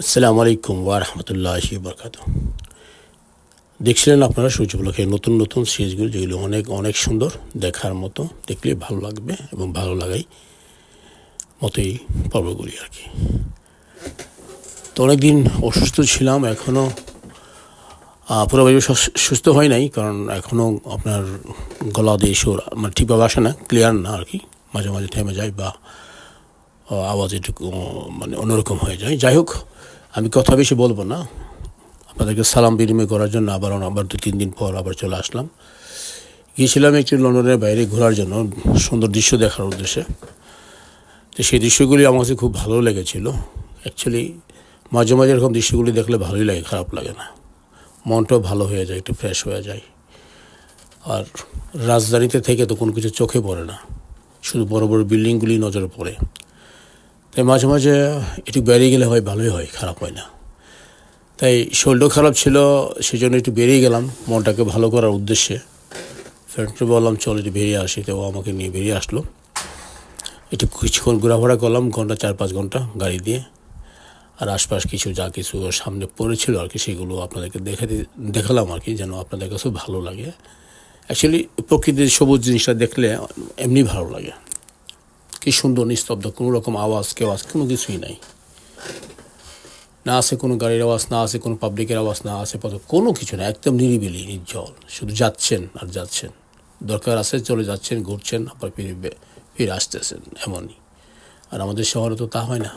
আসসালামু আলাইকুম ওয়া রাহমাতুল্লাহি বরকাত দেখছিলেন আপনারা সূর্যগুলোকে নতুন নতুন সিরিজগুলো, যেগুলো অনেক অনেক সুন্দর দেখার মতো, দেখলে ভালো লাগবে এবং ভালো লাগাই মতোই পর্বগুলি আর কি। তো অনেকদিন অসুস্থ ছিলাম এখনও পুরোপুরি সুস- সুস্থ হয় নাই, কারণ এখনও আপনার গলা দিয়ে সুর মানে ঠিকভাবে আসে না ক্লিয়ার না আর কি। মাঝে মাঝে থেমে যায় বা আওয়াজ একটু ও, মানে অন্যরকম হয়ে যায়। যাই হোক আমি কথা বেশি বলব না। আপনাদেরকে সালাম বিনিময় করার জন্য আবার আবার দু তিন দিন পর আবার চলে আসলাম। গিয়েছিলাম একটু লন্ডনের বাইরে ঘোরার জন্য সুন্দর দৃশ্য দেখার উদ্দেশ্যে। তো সেই দৃশ্যগুলি আমার কাছে খুব ভালো লেগেছিল। অ্যাকচুয়ালি মাঝে মাঝে এরকম দৃশ্যগুলি দেখলে ভালোই লাগে খারাপ লাগে না। মনটাও ভালো হয়ে যায় একটু ফ্রেশ হয়ে যায়। আর রাজধানীতে থেকে তো কোনো কিছু চোখে পড়ে না। শুধু বড় বড় বিল্ডিংগুলি নজরে পড়ে। তাই মাঝে মাঝে একটু বেরিয়ে গেলে হয়, ভালোই হয়, খারাপ হয় না। তাই শরীরটাও খারাপ ছিল সেই জন্য একটু বেরিয়ে গেলাম, মনটাকে ভালো করার উদ্দেশ্যে। ফ্রেন্ডকে বললাম, চল একটু বেরিয়ে আসি। তো ও আমাকে নিয়ে বেরিয়ে আসলো। একটু কিছুক্ষণ ঘোরাফেরা করলাম, ঘণ্টা চার পাঁচ ঘণ্টা গাড়ি দিয়ে। আর আশপাশ কিছু, যা কিছু সামনে পড়েছিল আর কি, সেগুলো আপনাদেরকে দেখাতে দেখালাম আর কি, যেন আপনাদের কাছেও ভালো লাগে। অ্যাকচুয়ালি প্রকৃতির সবুজ জিনিসটা দেখলে এমনি ভালো লাগে। কি সুন্দর, নিস্তব্ধ, কোনো রকম আওয়াজ কেওয়াজ কোনো কিছুই নাই। না আছে কোনো গাড়ির আওয়াজ, না আছে কোনো পাবলিকের আওয়াজ, না আছে পথ, কোনো কিছু না একদম নিরিবিলি, নির্জল। শুধু যাচ্ছেন আর যাচ্ছেন। দরকার আছে চলে যাচ্ছেন, ঘুরছেন, আবার ফিরে ফিরে আসতেছেন, এমনই। আর আমাদের শহরে তো তা হয় না।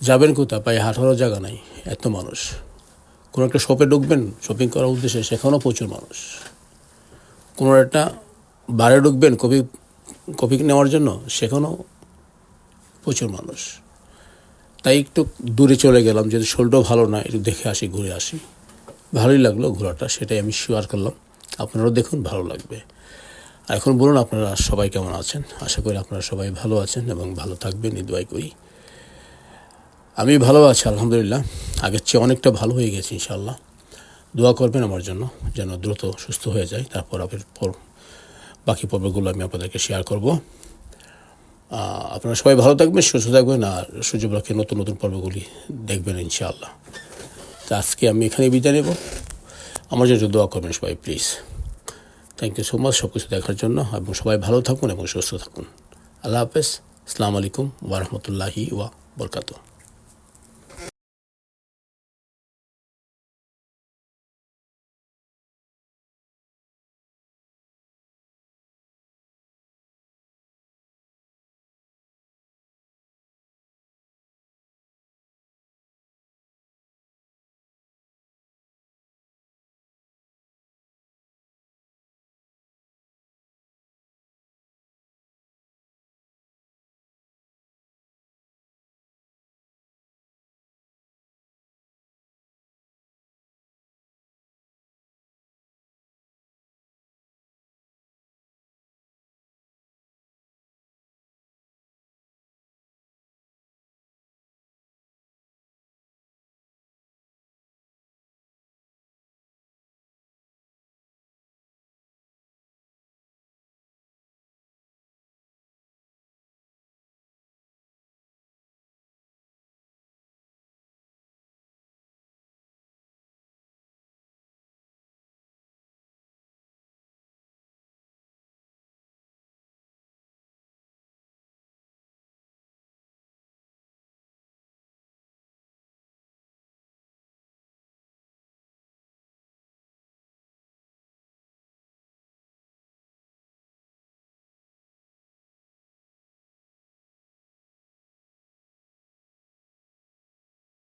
যাবেন কোথায়? পায়ে হাঁটারও জায়গা নাই, এত মানুষ। কোনো একটা শপে ঢুকবেন শপিং করার উদ্দেশ্যে, সেখানেও প্রচুর মানুষ। কোনো একটা বারে ঢুকবেন, কফি কফি নেওয়ার জন্য সেখানেও প্রচুর মানুষ। তাই একটু দূরে চলে গেলাম, যেহেতু শোলটাও ভালো না, একটু দেখে আসি, ঘুরে আসি। ভালোই লাগল ঘোরাটা, সেটাই আমি শেয়ার করলাম। আপনারাও দেখুন, ভালো লাগবে। আর এখন বলুন, আপনারা সবাই কেমন আছেন? আশা করি আপনারা সবাই ভালো আছেন এবং ভালো থাকবেন, এই দোয়াই করি। আমি ভালো আছি, আলহামদুলিল্লাহ। আগের চেয়ে অনেকটা ভালো হয়ে গেছি ইনশাল্লাহ দোয়া করবেন আমার জন্য, যেন দ্রুত সুস্থ হয়ে যায়, তারপর আপনার পর বাকি পর্বগুলো আমি আপনাদেরকে শেয়ার করব। আপনারা সবাই ভালো থাকবেন, সুস্থ থাকবেন, আর সূর্যব্রক্ষের নতুন নতুন পর্বগুলি দেখবেন ইনশাআল্লাহ। তো আজকে আমি এখানে বিদায় নেব। আমার জন্য দোয়া করবেন সবাই please thank you so much সব কিছু দেখার জন্য। এবং সবাই ভালো থাকুন এবং সুস্থ থাকুন। আল্লাহ হাফেজ। আসসালামু আলাইকুম ওয়া বরকাতুহ।